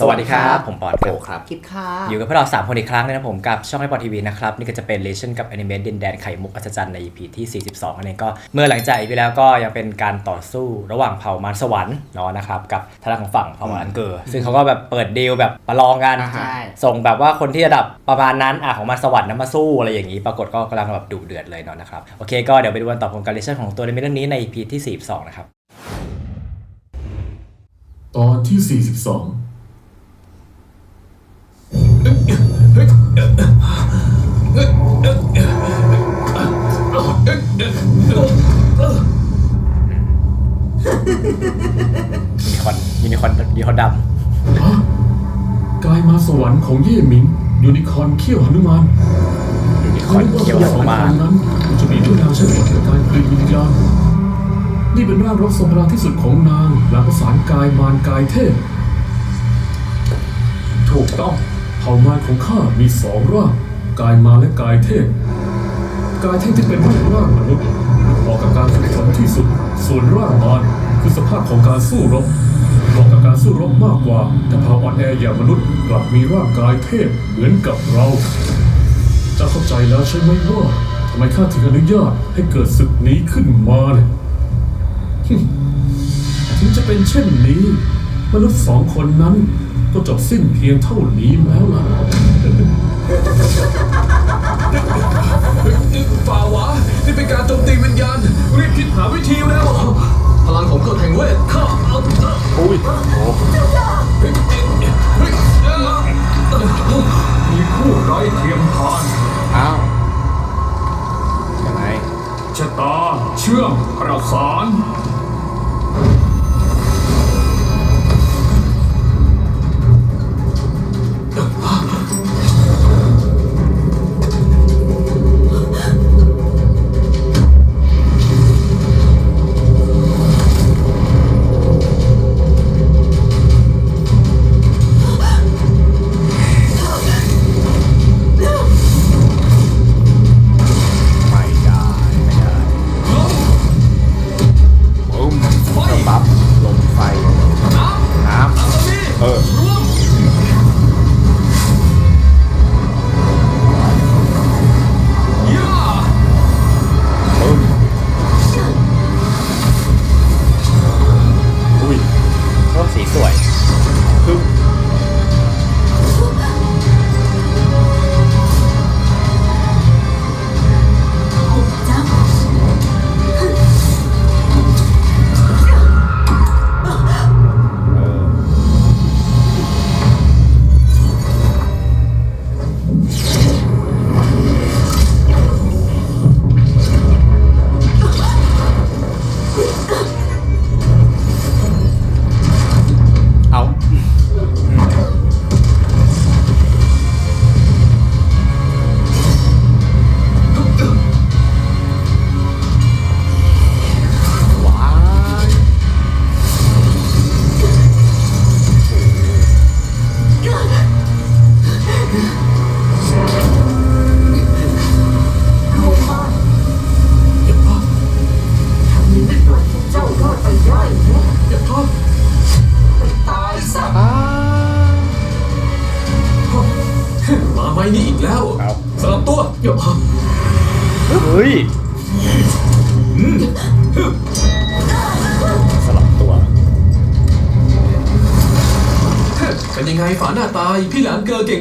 สวัสดีครับ ผมปอนโกครับคิดค่ะ อยู่กับพวกเรา 3 คนอีกครั้งนะครับผมกับช่องไอปอทีวีนะครับ นี่ก็จะเป็นเลชั่นกับแอนิเมตดินแดนไข่มุกอัศจรรย์ใน EP ที่ 42นั่นเองก็เมื่อหลังจากอีพีแล้วก็ยังเป็นการต่อสู้ระหว่างเผ่ามารสวรรค์เนาะนะครับกับทางด้านของฝั่งเผ่ามารอันเกอร์ซึ่งเขาก็แบบเปิดดีลแบบประลองกัน ใช่ ส่งแบบว่าคนที่ระดับประมาณนั้นอะของมารสวรรค์นั้นมาสู้อะไรอย่างนี้ ปรากฏก็กำลังแบบดุเดือดเลยเนาะนะครับโอเคก็เดี๋ยวไปดูกันต่อผลการเลชั่นของตัวในเรื่องนี้ใน EP ที่ 42 นะครับ ตอนที่ 42 ยูนิคอร์นยูนิคอร์นยูนิคอร์นดฮะกายมาสวรรค์ของเย่หมิงยูนิคอร์นเขี้ยวหนุมานำยูนิคอร์นเขียวสออกวรรมาค์นั้นจะมีด้วยนางใช้ผลในการกลืนวิญญาณนี่เป็นร่างรบทรงพลังที่สุดของนางหลังประสานกายมารกายเทพ ถูกต้องเผ่ามารของข้ามีสองร่างกายมารและกายเทพ กายเทพที่เป็นรูปร่างมนุษย์เหมาะกับการฝึกฝนที่สุด ส่วนร่างมารคือสภาพของการสู้รบเหมาะกับการสู้รบมากกว่า แต่เผ่าอ่อนแออย่างมนุษย์กลับมีร่างกายเทพเหมือนกับเรา จะเข้าใจแล้วใช่ไหมว่าทำไมข้าถึงอนุญาตให้เกิดศึกนี้ขึ้นมาเนี่ยถึงจะเป็นเช่นนี้ มนุษย์สองคนนั้นก็จบสิ้นเพียงเท่านี้แล้วล่ะฝ่าวะนี่เป็นการโจมตีวิญญาณรีบคิดหาวิธีแล้ว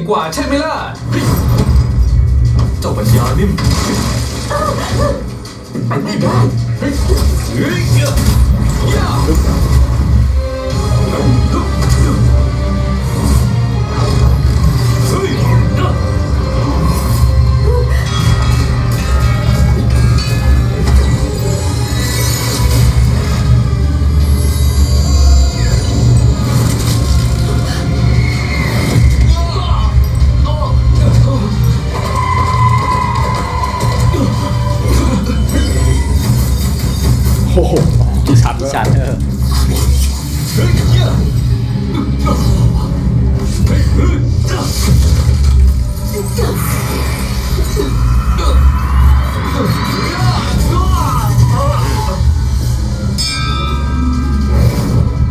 กว่าใช่ไหมล่ะ เจ้าปัญญานิ่มไปไม่ได้เฮ้ยเฮ้ยเฮ้ย ชัดชัดเออเฮ้ยย่าเฮ้ยเฮ้ยย่า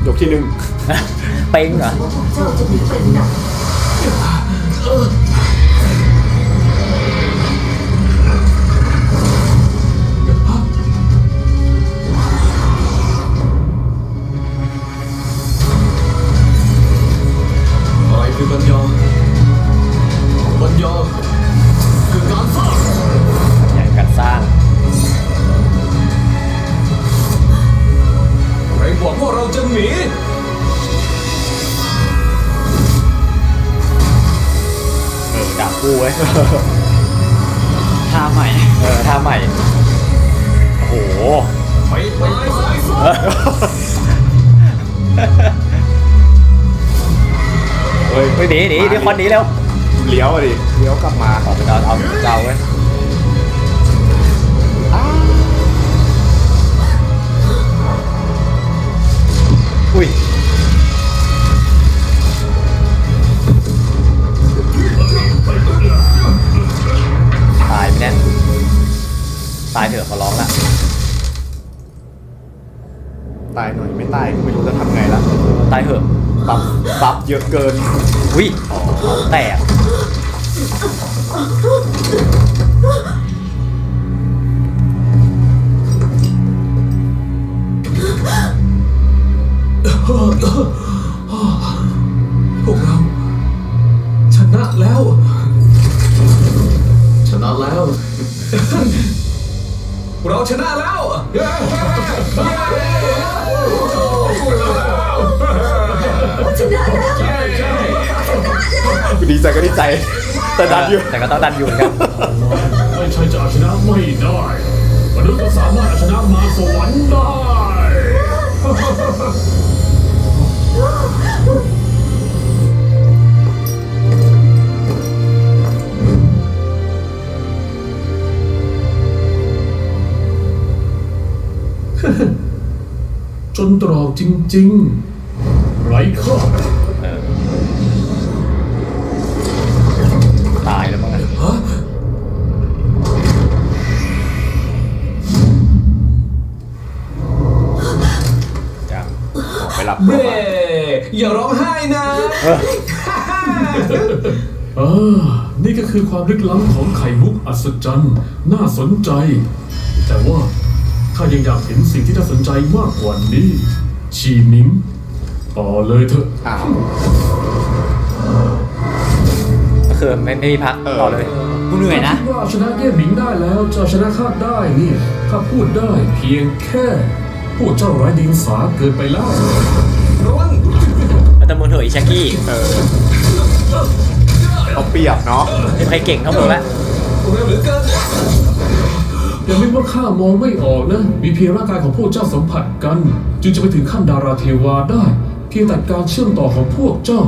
ยกที่หนึ่ง เป้งเหรอ พวกเจ้าจะหนีไปไหน คือปัญญาปัญญาคือการสร้างใหญ่การสร้างใครบอกว่าเราจะหนีเออดาบคู่เว้ยท่าใหม่ เออท่าใหม่ โอ้โหไปตายซะเออเฮ้ยไม่ หนีหนีดิคอนหนีเร็วเลี้ยวอะดิเลี้ยวกลับมาเอาเอาเอาเจ้าเว้ยอุ้ยตายไปแน่ตายเถอะขอร้องละตายหน่อยไม่ตายก็ไม่รู้จะทำไงละตายเถอะบัฟบัฟเยอะเกิน อุ้ยแตกพวกเรา ชนะแล้ว ชนะแล้ว เราชนะแล้ว ชนะแล้ว ดีใจก็ดีใจ แต่ดันอยู่ แต่ก็ต้องดันอยู่เหมือนกันไม่ใช่จะเอาชนะไม่ได้มนุษย์ก็สามารถเอาชนะมารสวรรค์ได้ จนตรอกจริง ๆ ไร้ค่า เออนี่ก็คือความลึกล้ำของไข่มุกอัศจรรย์ น่าสนใจ แต่ว่าข้ายังอยากเห็นสิ่งที่น่าสนใจมากกว่านี้ ชีมิงต่อเลยเถอะอ้าวก็คือไม่ไม่มีพักเออต่อเลย กูเหนื่อยนะ คิดว่าเอาชนะเย่หมิงได้แล้วจะเอาชนะข้าได้เนี่ยข้าพูดได้เพียงแค่ พวกเจ้าไร้เดียงสาเกินไปแล้ว ระวังแต่มึงเถอะอีชักกี้เออเอาเปรียบเนาะไม่มีใครเก่งเท่ามึงละเร็วเหลือเกินอย่านึกว่าข้ามองไม่ออกนะ มีเพียงร่างกายของพวกเจ้าสัมผัสกัน จึงจะไปถึงขั้นดาราเทวาได้ เพียงแต่การเชื่อมต่อของพวกเจ้า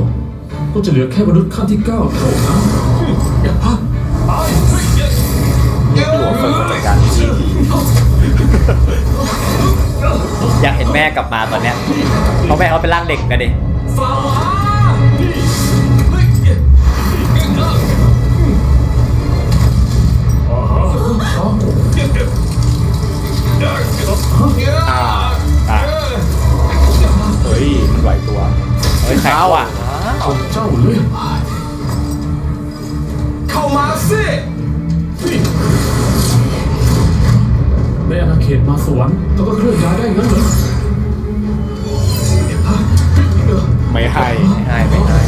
ก็จะเหลือแค่มนุษย์ขั้นที่เก้าเท่านั้นอย่าพักตายหัวเฟิร์เหมือนกันอยากเห็นแม่กลับมาตอนเนี้ยเพราะแม่เขาเป็นร่างเด็กกันดิ ฝ่ามาอ๋อฮะอ๋ออ่าอ่าเฮ้ย มันไหวตัว เฮ้ยแข็งว่ะ ของเจ้าเลยเข้ามาสิในอาณาเขตมาสวรรค์เราก็เคลื่อนย้ายได้งั้นเหรอ ไม่ให้ไม่ให้ไม่ให้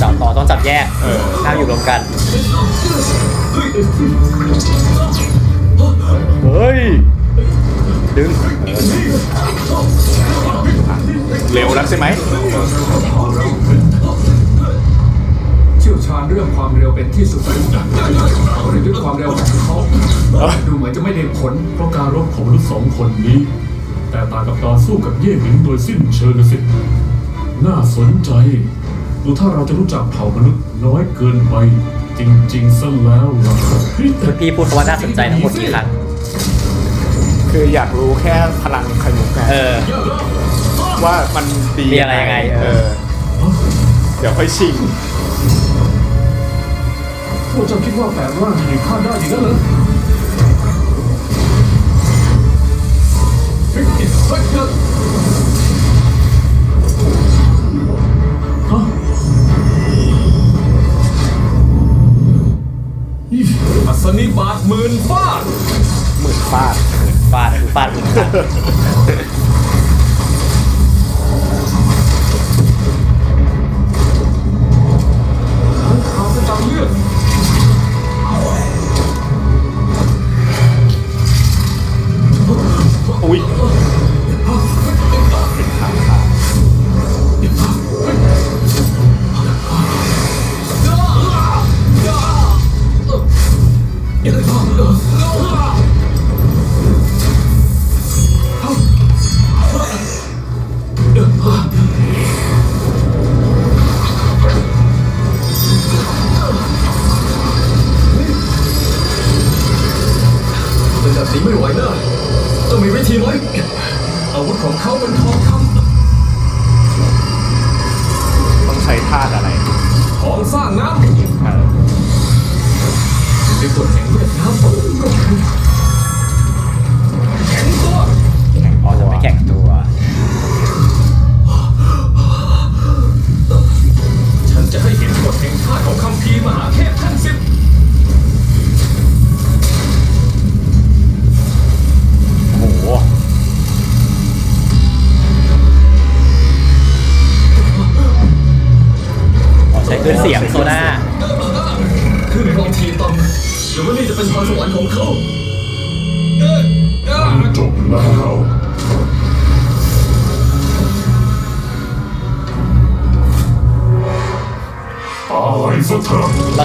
จับต่อต้องจับแยกเออห้ามอยู่รวมกัน เฮ้ย ดึง เร็วแล้วใช่ไหมเชี่ยวชาญเรื่องความเร็วเป็นที่สุดเขาเรียนด้วยความเร็วของเขาดูเหมือนจะไม่ได้ผลเพราะการรบของมนุษย์สองคนนี้ แต่ต่างกับตอนสู้กับเย่หมิงโดยสิ้นเชิงนะสิ น่าสนใจ ดูถ้าเราจะรู้จักเผ่ามนุษย์น้อยเกินไป จริงๆซะแล้วล่ะพี่พูดคำว่าน่าสนใจทั้งหมดกี่ครั้งคืออยากรู้แค่พลังไข่มุกไงเออ ว่ามันดีมีอะไรยังไงเอเอออเดี๋ยวค่อยชิงพวกเจ้าคิดว่าแปลงร่างจะหนีข้าได้อย่างนั้นเหรอเฮ้ยเฮ้ย สนิบาทหมื่นฟาดหมื่นฟาดหมื่นฟาดหมื่นฟาดหมื่น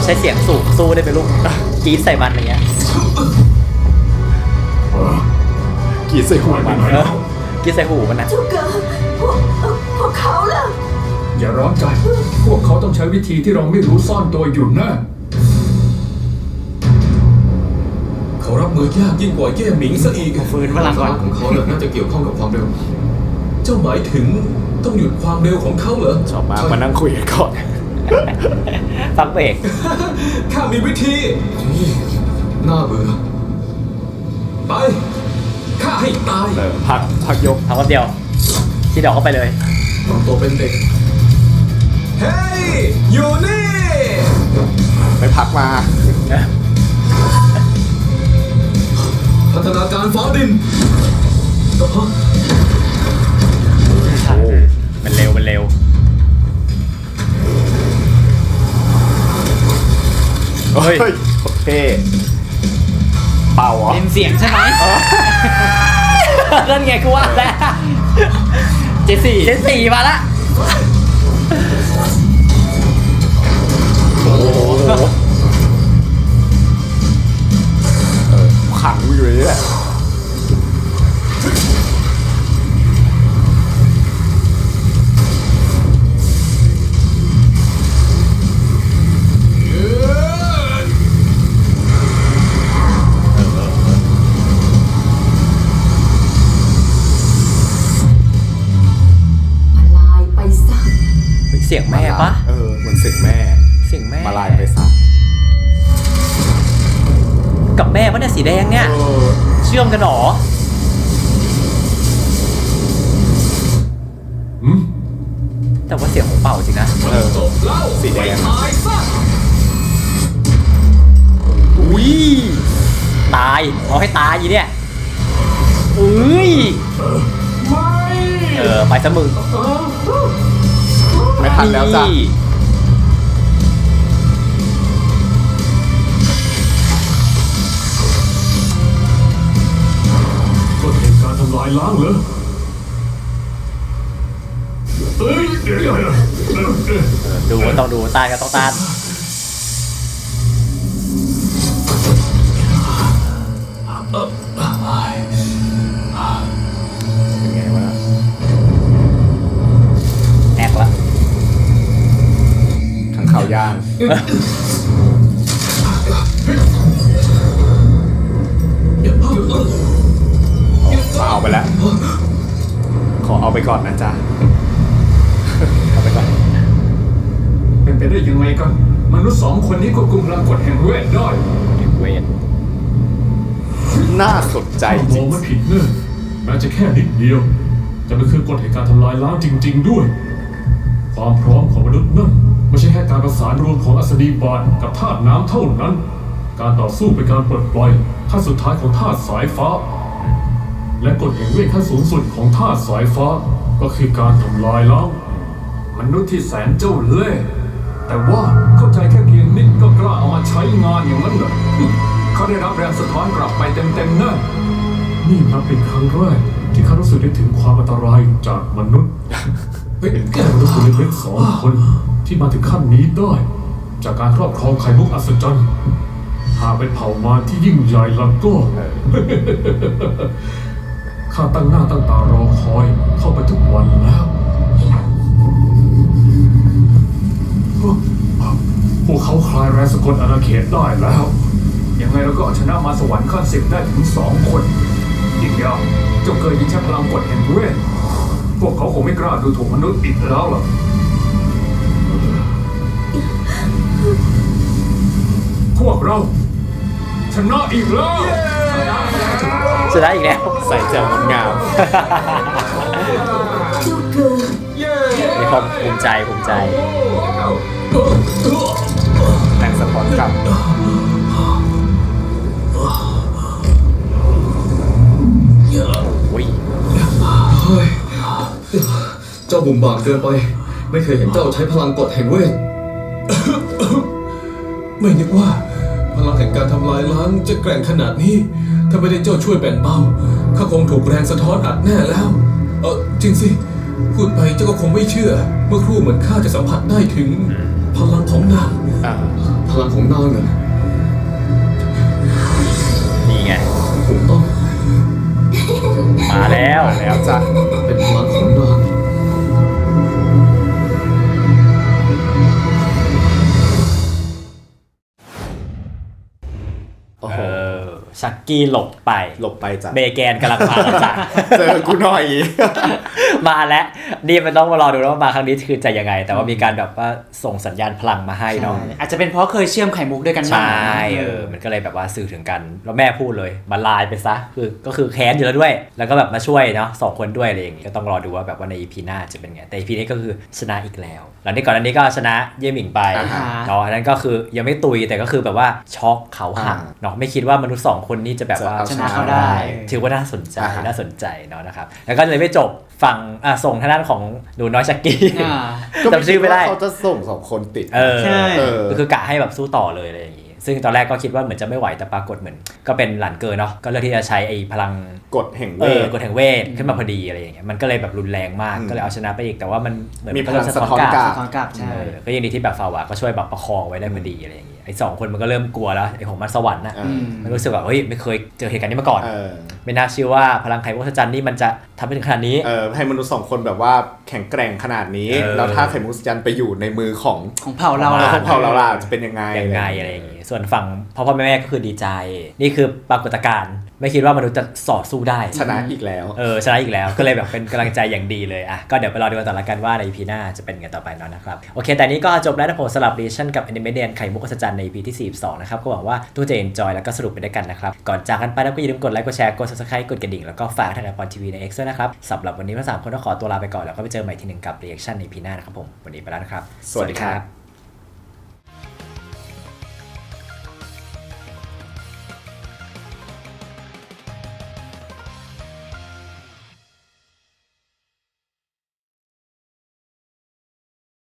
ช้เสียงสูงสู้ได้ไหมลูกกรีดใส่มันอย่างเงี้ยกรีดใส่หัวมันเออกรีดใส่หูมันนะเจ้าเกิดพวกเอ่อพวกเขาล่ะอย่าร้อนใจ พวกเขาต้องใช้วิธีที่เราไม่รู้ซ่อนตัวอยู่แน่เขารับมือยากยิ่งกว่าเย่หมิงซะอีกฟื้นพลังก่อน ของเขาเนี่ยน่าจะเกี่ยวข้องกับความเร็ว เจ้าหมายถึงต้องหยุดความเร็วของเขาเหรอชอบมากมานั่งคุยกันก่อน ฟักเบรกข้ามีวิธีน่าเบื่อ ไป ข้าให้ตายเออพักพักยกทำคนเดียว ที่ดอกเข้าไปเลยทำตัวเป็นเด็ก เฮ้ย อยู่นี่ ไปพักมา พัฒนาการฟ้าดินมันเร็ว มันเร็ว เฮ้ยเฮ้ยเท่เป่าเหรอเป็นเสียงใช่ไหมนั่นไงกูว่าแล้วเจสี่เจสี่มาละ เชื่อมกันหรออืมแต่ว่าเสียงของเป่าจริงนะเออจบแล้วสีแดงไปตายซะอุ้ยตายเอาให้ตายอีเนี่ยอุ้ยไม่เออไปซะมึงไม่ทันแล้วจ้ะารทำลายล้างเหรอเอ้ยเดี๋ยวเดี๋ยวเดี๋ยวเดี๋ยวเดี๋ยวดูก็ต้องดูต้านก็ต้องต้านเป็นไงวะแอกละขังข่าวย่างาเอาไปแล้ว ขอเอาไปก่อนนะจ๊ะ เอาไปก่อน เป็นไปได้ยังไงกันมนุษย์สองคนนี้ควบคุมพลังกฎแห่งเวทได้เวท น่าสนใจถ้ามจริองงไม่ผิดเนอะแม้จะแค่นิดเดียวแต่มันคือกฎแห่งการทำลายล้างจริง ๆ ด้วย ความพร้อมของมนุษย์นั่นไม่ใช่แค่การประสานรวมของอัสดีบาลกับธาตุน้ำเท่านั้น การต่อสู้เป็นการปลดปล่อยขั้นสุดท้ายของธาตุสายฟ้า และกฎแห่งเวทขั้นสูงสุดของธาตุสายฟ้า ก็คือการทำลายล้างมนุษย์ที่แสนเจ้าเล่ห์แต่ว่าเข้าใจแค่เพียงนิดก็กล้าเอามาใช้งานอย่างนั้นเหรอเขาได้รับแรงสะท้อนกลับไปเต็มๆแน่นี่นับเป็นครั้งแรกที่ข้ารู้สึกได้ถึงความอันตรายจากมนุษย์ เป็นแค่มนุษย์ตัวเล็กๆสองคนที่มาถึงขั้นนี้ได้ จากการครอบครองไข่มุกอัศจรรย์หากเป็นเผ่ามารที่ยิ่งใหญ่แล้วก็ ข้าตั้งหน้าตั้งตารอคอยเข้าไปทุกวันแล้วพวกเขาคลายแรงสะกดอาณาเขตได้แล้ว ยังไงเราก็เอาชนะมาสวรรค์ขั้นสิบได้ถึงสองคนอีกอย่างเจ้าเคยยิงใช้พลังกดแห่งเวทพวกเขาคงไม่กล้าดูถูกมนุษย์อีกแล้วหรอกพวกเราชนะอีกแล้ว ชนะอีกแล้ว ใส่แจ่วงามเจ้าเกิดมีความภูมิใจภูมิใจแรงสะท้อนกลับอุ้ยเจ้าบุ่มบามเกินไป ไม่เคยเห็นเจ้าใช้พลังกดแห่งเวท ไม่นึกว่า พลังแห่งการทำลายล้างจะแกร่งขนาดนี้ ถ้าไม่ได้เจ้าช่วยแบ่งเบาข้าคงถูกแรงสะท้อนอัดแน่แล้ว เออจริงสิ พูดไปเจ้าก็คงไม่เชื่อ เมื่อครู่เหมือนข้าจะสัมผัสได้ถึง พลังของนางอ่าพลังของนางน่ะนี่ไงถูกต้องมาแล้วแล้วจ้ะเป็นพลังของ ชักกี้หลบไปหลบไปจ้ะเบแกนกำลังมาแล้วจ้ะเจอกูหน่อย มาแล้วนี่มันต้องมารอดูแล้วว่ามาครั้งนี้คือจะยังไง แต่ว่ามีการแบบว่าส่งสัญญาณพลังมาให้เนาะอาจจะเป็นเพราะเคยเชื่อมไข่มุกด้วยกันใชมา่เออมันก็เลยแบบว่าสื่อถึงกัน แล้วแม่พูดเลยมาลายไปซะคือก็คือแค้นอยู่แล้วด้วย แล้วก็แบบมาช่วยเนาะสองคนด้วยอะไรอย่างงี้ก็ต้องรอดูว่าแบบว่าใน EP หน้าจะเป็นไงแต่ EP นี้ก็คือชนะอีกแล้ว หลังที่ก่อนอันนี้ก็ชนะเย่หมิงไปอ่าฮะเนาะอันนั้นก็คือยังไม่ตุยแต่ก็คือแบบว่าช็อกเขาหักอ่าเนาะไม่คิดว่ามนุษย์สองคนนี้จะแบบว่าจะเอาชนะเขาได้ ถือว่าน่าสนใจอ่าฮะน่าสนใจเนาะนะครับแล้วก็เลยไม่จบ ฝั่งอะส่งทางด้านของหนูน้อยชักกี้ อ่า ก็ไม่จำคิชื่ดอไม่ได้ ว่าเขาจะส่งสองคนติด เออใช่ เออ ก็คือกะให้แบบสู้ต่อเลยอะไรอย่างงี้ ซึ่งตอนแรกก็คิดว่าเหมือนจะไม่ไหวแต่ปรากฏเหมือน ก็เป็นหลานเกินเนาะก็เลือกที่จะใช้ไอ้พลังกดแห่งเอเวอท กดแห่งเวทขึ้นมาพอดีอะไรอย่างเงี้ยมันก็เลยแบบรุนแรงมากอืมก็เลยเอาชนะไปอีกแต่ว่ามันเหมือนมีก็พลังโดสะท้อนกลับ ตอนกลับใช่ เออก็ยังดีที่แบบฟาวาก็ช่วยแบบประคองไว้ได้พอดีอะไรอย่างงี้ไอ้สองคนมันก็เริ่มกลัวแล้วไอ้ของมันสวรรค์นะเออมันรู้สึกแบบเฮ้ยไม่เคยเจอเหตุการณ์นี้มาก่อน เออไม่น่าเชื่อว่าพลังไข่มุกจันทร์นี่มันจะทำให้ถึงขนาดนี้ เออให้มนุษย์สองคนแบบว่าแข็งแกร่งขนาดนี้ เออ แล้วถ้าไข่มุกสจันไปอยู่ในมือของของเผ่าเราของแล้วบ้ของเผ่าเราล่ะจะเป็นยังไงยังไงอะไรอย่างงี้ ส่วนฝั่งพ่อพ่อแม่แม่ก็คือดีใจ นี่คือปรากฏการณ์ไม่คิดว่ามนุษย์จะสอดสู้ได้ชนะอีกแล้วเออชนะอีกแล้วก็เลยแบบเป็นกำลังใจอย่างดีเลยอะก็เดี๋ยวไปรอดูกันต่อละกันว่าใน EP หน้าจะเป็นไงต่อไปเนาะนะครับโอเคแต่นี้ก็จบแล้วนะผมสลับดิชั่นกับ a n i m a t i o n ไข่มุกอัศจรรย์ใน EP ที่42นะครับก็หวังว่าทุกคนจะ enjoy แล้วก็สรุปไปด้วยกันนะครับก่อนจากกันไปแล้วก็อย่าลืมกดไลค์กดแชร์กด subscribe กดกระดิ่งแล้วก็ฝากทางไอพอนทีวีใน X ด้วยนะครับสำหรับวันนี้ทั้งสามคนต้องขอตัวลาไปก่อนแล้วก็ไปเจอใหม่ทีหนึ่งกับ reaction ใน EP หน้านะครับผมวันนี้ไปแล้วนะครับ สวัสดีครับ